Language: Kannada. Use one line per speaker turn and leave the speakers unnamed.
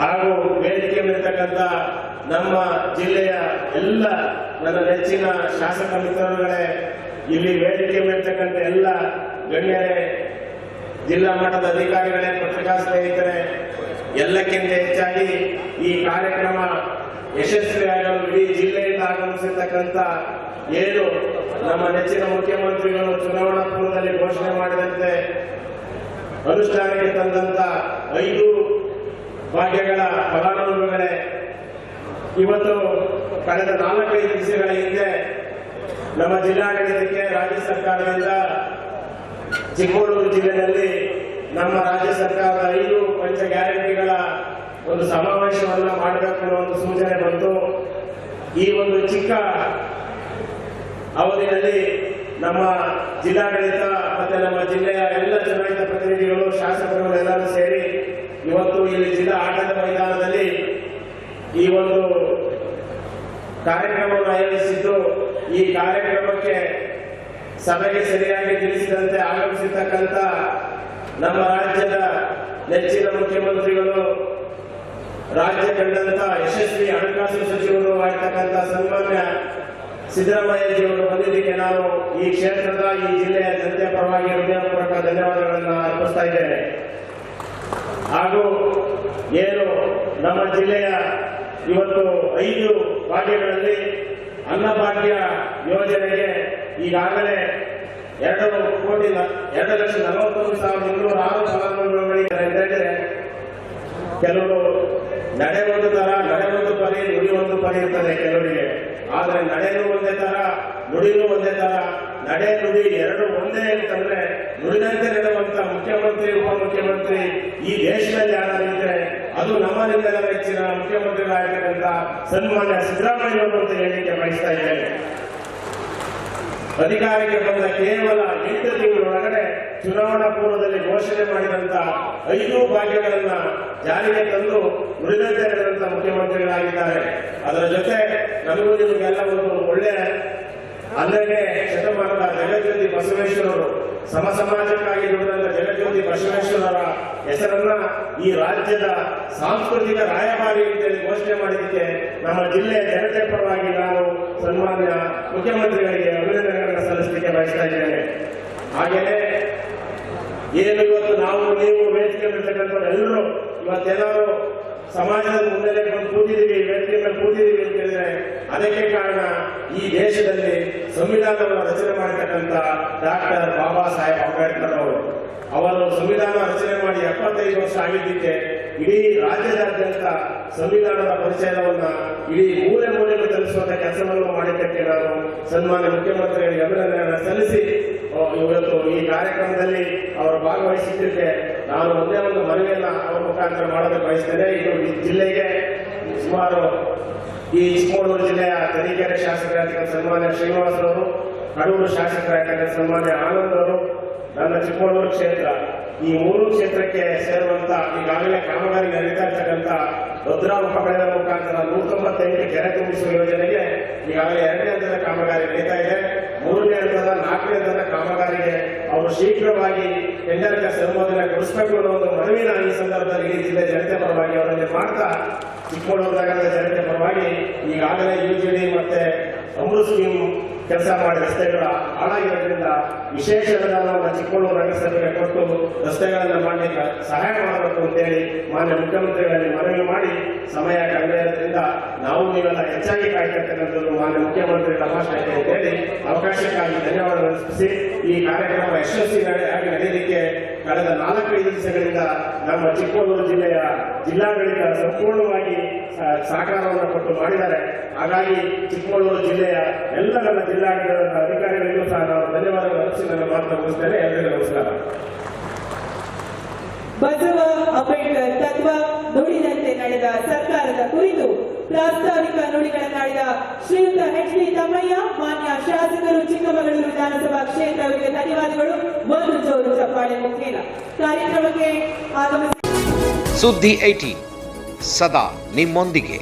ಹಾಗೂ ವೇದಿಕೆ ಮೇಲಿರ್ತಕ್ಕಂಥ ನಮ್ಮ ಜಿಲ್ಲೆಯ ಎಲ್ಲ ನನ್ನ ನೆಚ್ಚಿನ ಶಾಸಕ ಮಿತ್ರರುಗಳೇ, ಇಲ್ಲಿ ವೇದಿಕೆ ಮೇಲಿರ್ತಕ್ಕಂಥ ಎಲ್ಲ ಗಣ್ಯರೇ, ಜಿಲ್ಲಾ ಮಟ್ಟದ ಅಧಿಕಾರಿಗಳೇ, ಪತ್ರಿಕಾ ಸ್ನೇಹಿತರೆ, ಎಲ್ಲಕ್ಕಿಂತ ಹೆಚ್ಚಾಗಿ ಈ ಕಾರ್ಯಕ್ರಮ ಯಶಸ್ವಿಯಾಗಲು ಇಡೀ ಜಿಲ್ಲೆಯಿಂದ ಆಗಮಿಸಿರ್ತಕ್ಕಂಥ ಏನು ನಮ್ಮ ನೆಚ್ಚಿನ ಮುಖ್ಯಮಂತ್ರಿಗಳು ಚುನಾವಣಾ ಪೂರ್ವದಲ್ಲಿ ಘೋಷಣೆ ಮಾಡಿದಂತೆ, ಅನುಷ್ಠಾನಕ್ಕೆ ತಂದಂತ ಐದು ಭಾಗ್ಯಗಳ ಫಲಾನುಭವಿಗಳೇ, ಇವತ್ತು ಕಳೆದ ನಾಲ್ಕೈದು ದಿವಸಗಳ ಹಿಂದೆ ನಮ್ಮ ಜಿಲ್ಲಾಡಳಿತಕ್ಕೆ ರಾಜ್ಯ ಸರ್ಕಾರದಿಂದ ಚಿಕ್ಕಮಗಳೂರು ಜಿಲ್ಲೆಯಲ್ಲಿ ನಮ್ಮ ರಾಜ್ಯ ಸರ್ಕಾರದ ಐದು ಪಂಚ ಗ್ಯಾರಂಟಿಗಳ ಒಂದು ಸಮಾವೇಶವನ್ನು ಮಾಡಬೇಕು ಒಂದು ಸೂಚನೆ ಬಂತು. ಈ ಒಂದು ಚಿಕ್ಕ ಅವಧಿಯಲ್ಲಿ ನಮ್ಮ ಜಿಲ್ಲಾಡಳಿತ ಮತ್ತೆ ನಮ್ಮ ಜಿಲ್ಲೆಯ ಎಲ್ಲ ಚುನಾಯಿತ ಪ್ರತಿನಿಧಿಗಳು, ಶಾಸಕರು ಎಲ್ಲರೂ ಸೇರಿ ಇವತ್ತು ಇಲ್ಲಿ ಜಿಲ್ಲಾ ಆಟದ ಮೈದಾನದಲ್ಲಿ ಈ ಒಂದು ಕಾರ್ಯಕ್ರಮವನ್ನು ಆಯೋಜಿಸಿದ್ದು, ಈ ಕಾರ್ಯಕ್ರಮಕ್ಕೆ ಸಭೆಗೆ ಸರಿಯಾಗಿ ತಿಳಿಸಿದಂತೆ ಆಗಮಿಸಿರ್ತಕ್ಕಂಥ ನಮ್ಮ ರಾಜ್ಯದ ನೆಚ್ಚಿನ ಮುಖ್ಯಮಂತ್ರಿಗಳು, ರಾಜ್ಯ ಕಂಡಂತ ಯಶಸ್ವಿ ಹಣಕಾಸು ಸಚಿವರು ಆಗಿರ್ತಕ್ಕಂಥ ಸನ್ಮಾನ್ಯ ಸಿದ್ದರಾಮಯ್ಯಜಿಯವರು ಬಂದಿದ್ದಕ್ಕೆ ನಾನು ಈ ಕ್ಷೇತ್ರದ, ಈ ಜಿಲ್ಲೆಯ ಜನತೆಯ ಪರವಾಗಿ ಹೃದಯಪೂರ್ವಕ ಧನ್ಯವಾದಗಳನ್ನು ಅರ್ಪಿಸ್ತಾ ಇದ್ದೇನೆ. ಹಾಗೂ ಏನು ನಮ್ಮ ಜಿಲ್ಲೆಯ ಇವತ್ತು ಐದು ಭಾಗ್ಯಗಳಲ್ಲಿ ಅನ್ನಭಾಗ್ಯ ಯೋಜನೆಗೆ ಈಗಾಗಲೇ ಎರಡು ಕೋಟಿ ಎರಡು ಲಕ್ಷ ನಲವತ್ತೊಂದು ಸಾವಿರದ ಇನ್ನೂರ ಆರು ಫಲಾನುಭವಿಗಳಿಗೆ ಹೇಳಿದರೆ ಕೆಲವರು ನಡೆ ಒಂದು ತರ ನಡೆ ಒಂದು ಪರಿ ನುಡಿ ಒಂದು ಪರಿ ಇರ್ತದೆ ಕೆಲವರಿಗೆ. ಆದರೆ ನಡೆಯೂ ಒಂದೇ ತರ ನುಡಿನೂ ಒಂದೇ ತರ ನಡೆ ನುಡಿ ಎರಡು ಒಂದೇ ಅಂತಂದ್ರೆ ನುಡಿದಂತೆ ನಡೆಯುವಂತ ಮುಖ್ಯಮಂತ್ರಿ ಉಪಮುಖ್ಯಮಂತ್ರಿ ಈ ದೇಶದಲ್ಲಿ ಯಾರಾಗಿದ್ರೆ ಅದು ನಮ್ಮ ನಿಮ್ಮೆಲ್ಲ ಹೆಚ್ಚಿನ ಮುಖ್ಯಮಂತ್ರಿಗಳಾಗಿರ್ತಕ್ಕಂಥ ಸನ್ಮಾನ್ಯ ಸಿದ್ದರಾಮಯ್ಯ ಅವರು ಅಂತ ಹೇಳಿಕೆ ಬಯಸ್ತಾ ಇದ್ದೇನೆ. ಅಧಿಕಾರಕ್ಕೆ ಬಂದ ಕೇವಲ ಎಂಟು ತಿಂಗಳೊಳಗಡೆ ಚುನಾವಣಾ ಪೂರ್ವದಲ್ಲಿ ಘೋಷಣೆ ಮಾಡಿದಂತ ಐದು ಭಾಗ್ಯಗಳನ್ನ ಜಾರಿಗೆ ತಂದು ಉಳಿದಂತೆ ಮುಖ್ಯಮಂತ್ರಿಗಳಾಗಿದ್ದಾರೆ. ಅದರ ಜೊತೆ ನಮಗೂ ನಿಮಗೆಲ್ಲ ಒಂದು ಒಳ್ಳೆಯ ಹನ್ನೆರಡನೇ ಶತಮಾನದ ಜಗಜ್ಯೋತಿ ಬಸವೇಶ್ವರರು ಸಮ ಸಮಾಜಕ್ಕಾಗಿ ದುಡಿದಂತ ಜಗಜ್ಯೋತಿ ಬಸವೇಶ್ವರರ ಹೆಸರನ್ನ ಈ ರಾಜ್ಯದ ಸಾಂಸ್ಕೃತಿಕ ರಾಯಭಾರಿ ಅಂತೇಳಿ ಘೋಷಣೆ ಮಾಡಿದ್ದಕ್ಕೆ ನಮ್ಮ ಜಿಲ್ಲೆಯ ಜನತೆ ಪರವಾಗಿ ನಾನು ಸನ್ಮಾನ್ಯ ಮುಖ್ಯಮಂತ್ರಿಗಳಿಗೆ ಅಭಿನಂದನೆಗಳನ್ನು ಸಲ್ಲಿಸಲಿಕ್ಕೆ ಬಯಸ್ತಾ ಇದ್ದೇನೆ. ಹಾಗೆಯೇ ಏನು ಇವತ್ತು ನಾವು ನೀವು ವೇದಿಕೆ ಎಲ್ಲರೂ ಇವತ್ತೆಲ್ಲರೂ ಸಮಾಜದ ಮುನ್ನೆಲೆ ಬಂದು ಕೂತಿದ್ದೀವಿ, ವೇದಿಕೆ ಮೇಲೆ ಕೂತಿದ್ದೀವಿ ಅಂತ ಹೇಳಿದ್ರೆ ಅದಕ್ಕೆ ಕಾರಣ ಈ ದೇಶದಲ್ಲಿ ಸಂವಿಧಾನವನ್ನು ರಚನೆ ಮಾಡತಕ್ಕಂಥ ಡಾಕ್ಟರ್ ಬಾಬಾ ಸಾಹೇಬ್ ಅಂಬೇಡ್ಕರ್ ಅವರು ಅವರು ಸಂವಿಧಾನ ರಚನೆ ಮಾಡಿ ಎಪ್ಪತ್ತೈದು ವರ್ಷ ಆಗಿದ್ದಕ್ಕೆ ಇಡೀ ರಾಜ್ಯದಾದ್ಯಂತ ಸಂವಿಧಾನದ ಪರಿಚಯವನ್ನು ಇಡೀ ಮೂಲೆ ಮೂಲೆಗೆ ತಲುಪಿಸುವಂತ ಕೆಲಸವನ್ನು ಮಾಡಿದ್ದಕ್ಕೆ ನಾನು ಸನ್ಮಾನ್ಯ ಮುಖ್ಯಮಂತ್ರಿಗಳಿಗೆ ಅಭಿನಂದನೆಯನ್ನು ಸಲ್ಲಿಸಿ ಇವತ್ತು ಈ ಕಾರ್ಯಕ್ರಮದಲ್ಲಿ ಅವರು ಭಾಗವಹಿಸಿದ್ದಕ್ಕೆ ನಾನು ಒಂದೇ ಒಂದು ಮನವಿಯನ್ನ ಅವರ ಮುಖಾಂತರ ಮಾಡೋದಕ್ಕೆ ಬಯಸ್ತೇನೆ. ಇದು ಜಿಲ್ಲೆಗೆ ಸುಮಾರು ಈ ಚಿಕ್ಕಮಗಳೂರು ಜಿಲ್ಲೆಯ ತರೀಕೆರೆ ಶಾಸಕರಾಗಿದ್ದ ಸನ್ಮಾನ್ಯ ಶ್ರೀನಿವಾಸ್ ಅವರು, ಕಡೂರು ಶಾಸಕರಾಗಿದ್ದ ಸನ್ಮಾನ್ಯ ಆನಂದ್ ಅವರು, ನನ್ನ ಚಿಕ್ಕಮಗಳೂರು ಕ್ಷೇತ್ರ. ಈ ಮೂರು ಕ್ಷೇತ್ರಕ್ಕೆ ಸೇರುವಂತ ಈಗಾಗಲೇ ಕಾಮಗಾರಿ ನಡೀತಾ ಇರ್ತಕ್ಕಂಥ ಭದ್ರಾ ಉಪಕರಣದ ಮುಖಾಂತರ ನೂರ ತೊಂಬತ್ತೆಂಟು ಕೆರೆ ತುಂಬಿಸುವ ಯೋಜನೆಗೆ ಈಗಾಗಲೇ ಎರಡನೇ ಹಂತದ ಕಾಮಗಾರಿ ನಡೀತಾ ಇದೆ. ಮೂರನೇ ಹಂತದ, ನಾಲ್ಕನೇ ಹಂತದ ಕಾಮಗಾರಿಗೆ ಅವರು ಶೀಘ್ರವಾಗಿ ಟೆಂಡರ್ ಅನುಮೋದನೆ ಕೊಡಿಸಬೇಕು ಅನ್ನೋ ಒಂದು ಮನವಿನ ಈ ಸಂದರ್ಭದಲ್ಲಿ ಈ ಜಿಲ್ಲೆ ಜನತೆ ಪರವಾಗಿ ಅವರಲ್ಲಿ ಮಾಡ್ತಾ ಚಿಕ್ಕಮಗಳೂರು ಜನತೆ ಪರವಾಗಿ ಈಗಾಗಲೇ ಯುಜಿಡಿ ಮತ್ತೆ ಅಮೃತ್ ಸ್ಕೀಮ್ ಕೆಲಸ ಮಾಡಿ ರಸ್ತೆಗಳ ಹಾಳಾಗಿರೋದ್ರಿಂದ ವಿಶೇಷ ಅನುದಾನವನ್ನು ಚಿಕ್ಕಮಗಳೂರು ನಗರಸಭೆಗೆ ಕೊಟ್ಟು ರಸ್ತೆಗಳನ್ನು ಮಾಡಲಿಕ್ಕೆ ಸಹಾಯ ಮಾಡಬೇಕು ಅಂತೇಳಿ ಮಾನ್ಯ ಮುಖ್ಯಮಂತ್ರಿಗಳಲ್ಲಿ ಮನವಿ ಮಾಡಿ ಸಮಯ ಕಡಿಮೆ ನಾವು ನೀವೆಲ್ಲ ಹೆಚ್ಚಾಗಿ ಕಾಯ್ತಿರ್ತಕ್ಕಂಥದ್ದು ಮಾನ್ಯ ಮುಖ್ಯಮಂತ್ರಿ ತಮಾಷೆಗೆ ಅಂತೇಳಿ ಅವಕಾಶಕ್ಕಾಗಿ ಧನ್ಯವಾದಗಳು ಅರ್ಪಿಸಿ ಈ ಕಾರ್ಯಕ್ರಮ ಯಶಸ್ವಿಯಾಗಿ ನಡೆಯಲಿಕ್ಕೆ ಕಳೆದ ನಾಲ್ಕೈದು ದಿವಸಗಳಿಂದ ನಮ್ಮ ಚಿಕ್ಕಮಗಳೂರು ಜಿಲ್ಲೆಯ ಜಿಲ್ಲಾಡಳಿತ ಸಂಪೂರ್ಣವಾಗಿ ಸಹಕಾರವನ್ನು ಕೊಟ್ಟು ಮಾಡಿದ್ದಾರೆ. ಹಾಗಾಗಿ ಚಿಕ್ಕಮಗಳೂರು ಜಿಲ್ಲೆಯ ಎಲ್ಲ ನಮ್ಮ ಜಿಲ್ಲಾಡಳಿತದ ಅಧಿಕಾರಿಗಳಿಗೂ ಸಹ ನಾವು ಧನ್ಯವಾದಗಳು ನನ್ನ ಮಾತನ್ನು ಮುಗಿಸ್ತೇನೆ ಎಲ್ಲರಿಗೂ ನಮಸ್ಕಾರ
ಬಸವ ಅಂಬೇಡ್ಕರ್ ತತ್ವ ನುಡಿದಂತೆ ನಡೆದ ಸರ್ಕಾರದ ಕುರಿತು ಪ್ರಾಸ್ತಾವಿಕ ನುಡಿಗಳನ್ನಾಡಿದ ಶ್ರೀಯುತ ಎಚ್ ಡಿ ತಮ್ಮಯ್ಯ, ಮಾನ್ಯ ಶಾಸಕರು ಚಿಕ್ಕಮಗಳೂರು ವಿಧಾನಸಭಾ ಕ್ಷೇತ್ರಗಳಿಗೆ ಧನ್ಯವಾದಗಳು. ಒಂದು ಜೋರು ಚಪ್ಪಾಳೆ ಮುಖೇನ. ಕಾರ್ಯಕ್ರಮಕ್ಕೆ ಆಗಮಿಸಿ
ಸುದ್ದಿ ಏಟಿ ಸದಾ ನಿಮ್ಮೊಂದಿಗೆ.